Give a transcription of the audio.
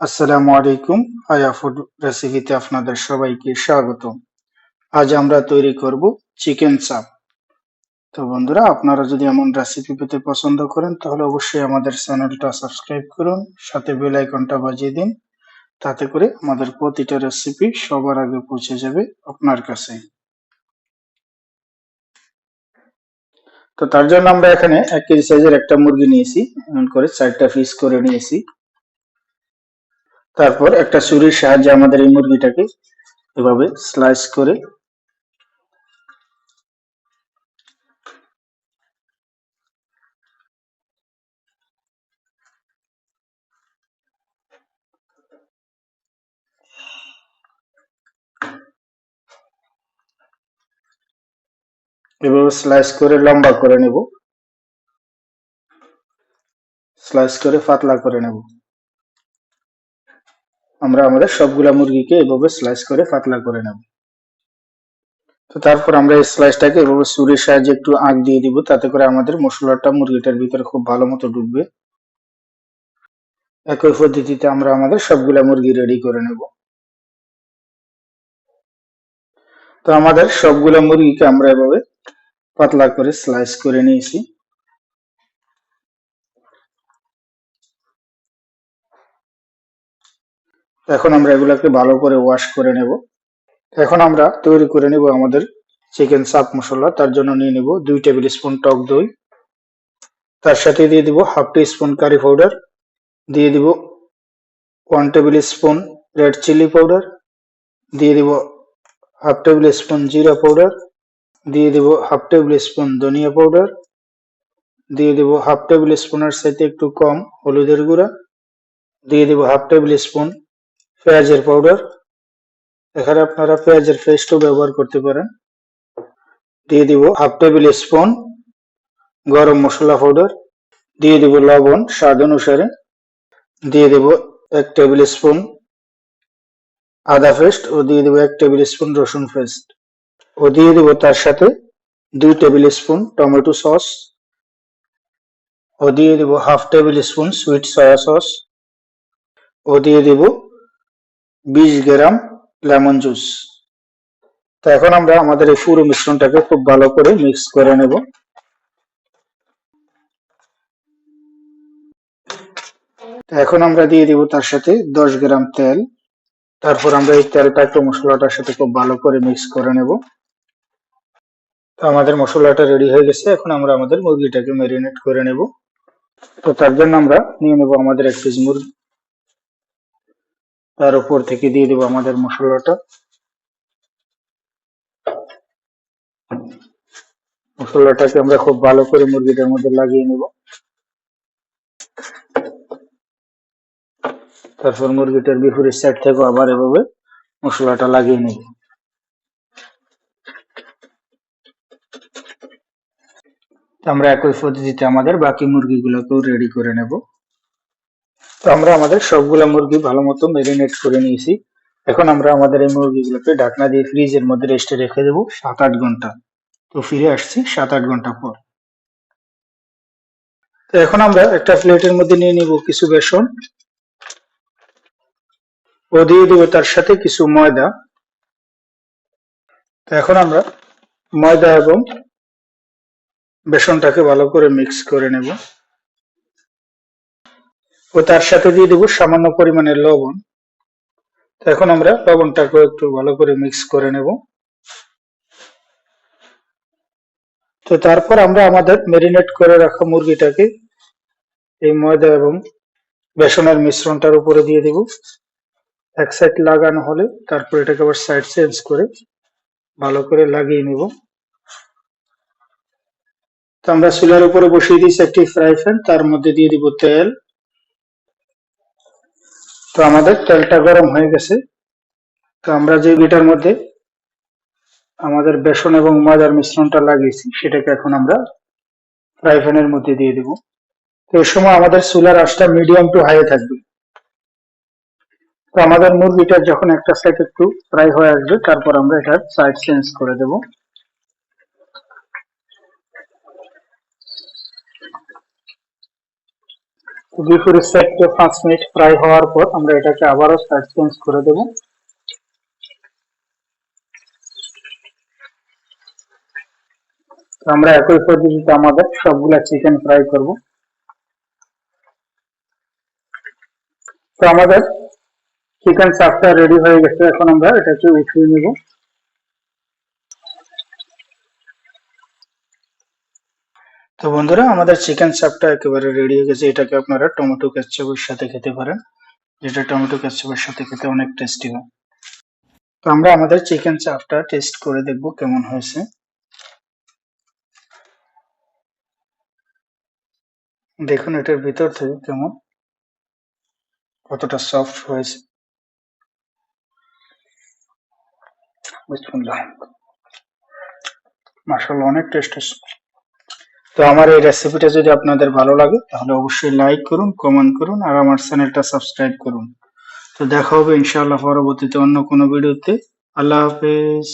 আসসালামু আলাইকুম। আয়া ফুড রেসিপিতে আপনাদের সবাইকে স্বাগত। আজ আমরা তৈরি করব চিকেন চাপ। তো বন্ধুরা, আপনারা যদি এমন রেসিপি পেতে পছন্দ করেন, তাহলে অবশ্যই আমাদের চ্যানেলটা সাবস্ক্রাইব করুন, সাথে বেল আইকনটা বাজিয়ে দিন। তাতে করে আমাদের প্রতিটা রেসিপি সবার আগে পৌঁছে যাবে আপনার কাছে। তো তার জন্য আমরা এখানে এক কেজি সাইজের একটা মুরগি নিয়েছি। এমন করে চারটা পিস করে নিয়েছি। তারপর একটা ছুরির সাহায্যে আমাদের এই মুরগিটাকে এভাবে স্লাইস করে এভাবে স্লাইস করে লম্বা করে নেব। স্লাইস করে পাতলা করে নেব। আমরা আমাদের সবগুলা মুরগিকে এভাবে স্লাইস করে পাতলা করে নেব। তো তারপর আমরা এই স্লাইসটাকে এভাবে সুরের সাহায্যে একটু আঁক দিয়ে দিব, তাতে করে আমাদের মশলাটা মুরগিটার ভিতরে খুব ভালো মতো ঢুকবে। একই পদ্ধতিতে আমরা আমাদের সবগুলা মুরগি রেডি করে নেব। তো আমাদের সবগুলা মুরগিকে আমরা এভাবে পাতলা করে স্লাইস করে নিয়েছি। এখন আমরা এগুলাকে ভালো করে ওয়াশ করে নেব। এখন আমরা তৈরি করে নেব আমাদের চিকেন সাপ মশলা। তার জন্য নিয়ে নেব দুই টেবিল স্পুন টক দই। তার সাথে দিয়ে দিব half teaspoon curry powder দিয়ে দিব one tablespoon red chilli powder দিয়ে দিব হাফ টেবিল স্পুন জিরা পাউডার দিয়ে দিব হাফ টেবিল স্পুন ধনিয়া পাউডার দিয়ে দিব হাফ টেবিল স্পুনের সাথে একটু কম হলুদের গুঁড়া। দিয়ে দিব হাফ টেবিল স্পুন পেঁয়াজের পাউডার এখানে আপনারা পেঁয়াজের পেস্টও ব্যবহার করতে পারেন। দিয়ে দিব হাফ টেবিল স্পুন গরম মশলা পাউডার দিয়ে দিব লবণ স্বাদ অনুসারে। দিয়ে দেব এক টেবিল স্পুন আদা পেস্ট ও দিয়ে দেব এক টেবিল স্পুন রসুন পেস্ট ও দিয়ে দেব তার সাথে দুই টেবিল স্পুন টমেটো সস ও দিয়ে দেব half tablespoon sweet soya sauce ও দিয়ে দেব বিশ গ্রাম লেমন জুস। তো এখন আমরা আমাদের এই পুরো মিশ্রণটাকে খুব ভালো করে মিক্স করে নেব। এখন আমরা দিয়ে দিব তার সাথে দশ গ্রাম তেল। তারপর আমরা এই তেলটা একটু মশলাটার সাথে খুব ভালো করে মিক্স করে নেব। তো আমাদের মশলাটা রেডি হয়ে গেছে। এখন আমরা আমাদের মুরগিটাকে ম্যারিনেট করে নেব। তো তার জন্য আমরা নিয়ে নেব আমাদের এক পিস মুরগি তার উপর থেকে দিয়ে দেব আমাদের মশলাটা। মশলাটাকে আমরা খুব ভালো করে মুরগিটার মধ্যে লাগিয়ে নেব। তারপর মুরগিটার বিপরীত সাইড থেকে আবার এভাবে মশলাটা লাগিয়ে নেব। আমরা একই পদ্ধতিতে আমাদের বাকি মুরগিগুলোকেও রেডি করে নেব। তো আমরা আমাদের সবগুলা মুরগি ভালো মতো ম্যারিনেট করে নিয়েছি। এখন আমরা আমাদের এই মুরগিগুলোকে ঢাকনা দিয়ে ফ্রিজের মধ্যে রেস্টে রেখে দেবো সাত আট ঘণ্টা। তো ফিরে আসছি সাত আট ঘণ্টা পর। তো এখন আমরা একটা প্লেটের মধ্যে নিয়ে নিব কিছু বেসন। ও দিয়ে দেবো তার সাথে কিছু ময়দা। তো এখন আমরা ময়দা এবং বেসনটাকে ভালো করে মিক্স করে নেব। ও তার সাথে দিয়ে দেবো সামান্য পরিমাণের লবণ। তো এখন আমরা লবণটাকে একটু ভালো করে মিক্স করে নেব। তো তারপর আমরা আমাদের মেরিনেট করে রাখা মুরগিটাকে এই ময়দা এবং বেসনের মিশ্রণটার উপরে দিয়ে দেব। এক সাইড লাগানো হলে তারপর এটাকে আবার সাইড চেঞ্জ করে ভালো করে লাগিয়ে নেব। তো আমরা চুলার উপরে বসিয়ে দিয়েছি একটি ফ্রাই প্যান তার মধ্যে দিয়ে দিব তেল। তো আমাদের তেলটা গরম হয়ে গেছে। তো আমরা যে বিটার মধ্যে আমাদের বেসন এবং ময়দার মিশ্রণটা লাগিয়েছি, সেটাকে এখন আমরা ফ্রাই প্যানের মধ্যে দিয়ে দেব। তো এই সময় আমাদের চুলার আঁচটা মিডিয়াম টু হাই থাকবে। তো আমাদের মুরগিটা যখন একটা সাইড একটু ফ্রাই হয়ে আসবে, তারপর আমরা এটার সাইড চেঞ্জ করে দেব। বিফোর সাইডটা পাঁচ মিনিট ফ্রাই হওয়ার পর আমরা এটাকে আবারও সাইড চেঞ্জ করে দেব। আমরা একই পদ্ধতিতে আমাদের সবগুলা চিকেন ফ্রাই করব। তো আমাদের চিকেন চাপটা রেডি হয়ে গেছে। এখন আমরা এটাকে উঠিয়ে নেব। তো বন্ধুরা, আমাদের চিকেন চাপটা একেবারে রেডি হয়ে গেছে। এটাকে আপনারা টমেটো কেচাপের সাথে খেতে পারেন। যেটা টমেটো কেচাপের সাথে খেতে অনেক টেস্টি হয়। তো আমরা আমাদের চিকেন চাপটা টেস্ট করে দেখব কেমন হয়েছে। দেখুন, এটার ভিতর থেকে কেমন কতটা সফট হয়েছে। মাশাআল্লাহ, অনেক টেস্ট আছে। তো আমার এই রেসিপিটা যদি আপনাদের ভালো লাগে, তাহলে অবশ্যই লাইক করুন কমেন্ট করুন, আর আমার চ্যানেলটা সাবস্ক্রাইব করুন। তো দেখা হবে ইনশাআল্লাহ পরবর্তীতে অন্য কোনো ভিডিওতে আল্লাহ হাফেজ।